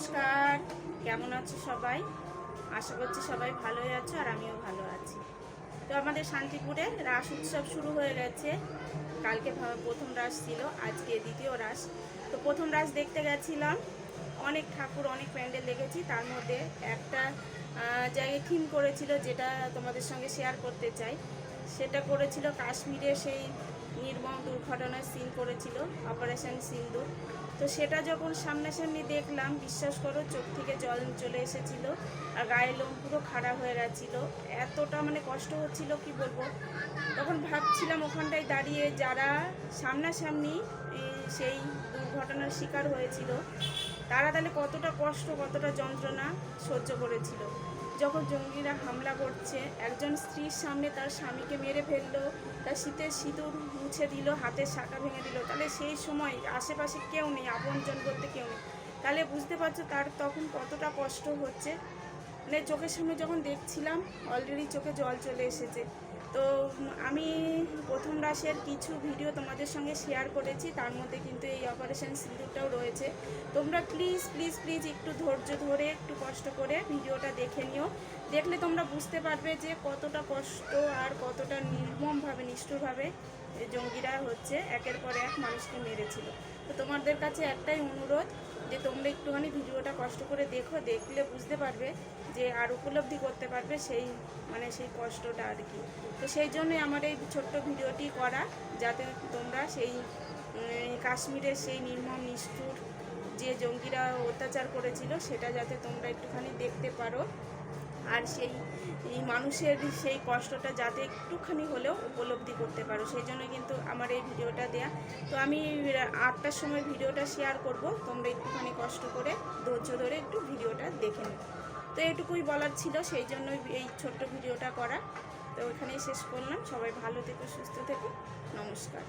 নমস্কার। কেমন আছো সবাই? আশা করছি সবাই ভালোই আছো আর আমিও ভালো আছি। তো আমাদের শান্তিপুরে রাস উৎসব শুরু হয়ে গেছে। কালকে প্রথম রাস ছিল, আজকে দ্বিতীয় রাস। তো প্রথম রাস দেখতে গেছিলাম। অনেক ঠাকুর, অনেক প্যান্ডেল দেখেছি। তার মধ্যে একটা জায়গায় থিম করেছিল যেটা তোমাদের সঙ্গে শেয়ার করতে চাই। সেটা করেছিল কাশ্মীরে সেই নির্মম দুর্ঘটনার সিন করেছিল অপারেশন সিন্ধু তো সেটা যখন সামনাসামনি দেখলাম, বিশ্বাস করো, চোখ থেকে জল চলে এসেছিল আর গায়ের লোম পুরো খাড়া হয়ে গেছিল। এতটা মানে কষ্ট হচ্ছিল, কি বলব? তখন ভাবছিলাম ওখানটায় দাঁড়িয়ে যারা সামনাসামনি সেই দুর্ঘটনার শিকার হয়েছিল, তারা তাহলে কতটা কষ্ট, কতটা যন্ত্রণা সহ্য করেছিল। যখন জঙ্গিরা হামলা করছে, একজন স্ত্রীর সামনে তার স্বামীকে মেরে ফেলল, তার শীতের সিঁদুর মুছে দিল, হাতের শাখা ভেঙে দিল। তাহলে সেই সময় আশেপাশে কেউ নেই, আপনজন বলতে কেউ নেই। তাহলে বুঝতে পারছ তার তখন কতটা কষ্ট হচ্ছে? মানে চোখের সামনে যখন দেখছিলাম অলরেডি চোখে জল চলে এসেছে। তো আমি প্রথম রাশের কিছু ভিডিও তোমাদের সঙ্গে শেয়ার করেছি, তার মধ্যে কিন্তু এই অপারেশন সিঁদুরটাও রয়েছে। তোমরা প্লিজ প্লিজ প্লিজ একটু ধৈর্য ধরে, একটু কষ্ট করে ভিডিওটা দেখে নিও। দেখলে তোমরা বুঝতে পারবে যে কতটা কষ্ট আর কতটা নির্মমভাবে, নিষ্ঠুরভাবে জঙ্গিরা হচ্ছে, একের পর এক মানুষকে মেরেছিল। তো তোমাদের কাছে একটাই অনুরোধ যে তোমরা একটুখানি ভিডিওটা কষ্ট করে দেখো, দেখলে বুঝতে পারবে যে আর উপলব্ধি করতে পারবে সেই মানে সেই কষ্টটা আর কি। তো সেই জন্যই আমার এই ছোট্ট ভিডিওটি করা, যাতে তোমরা সেই কাশ্মীরের সেই নির্মম, নিষ্ঠুর যে জঙ্গিরা অত্যাচার করেছিল, সেটা যাতে তোমরা একটুখানি দেখতে পারো। আর সেই মানুষের সেই কষ্টটা যাতে একটুখানি হলেও উপলব্ধি করতে পারো। সেই জন্য কিন্তু আমার এই ভিডিওটা দেয়া। তো আমি আটটার সময় ভিডিওটা শেয়ার করব। তোমরা একটুখানি কষ্ট করে, ধৈর্য ধরে একটু ভিডিওটা দেখে নিও। তো এটুকুই বলার ছিল, সেই জন্যই এই ছোট্ট ভিডিওটা করা তো ওখানেই শেষ করলাম। সবাই ভালো থেকো, সুস্থ থেকো। নমস্কার।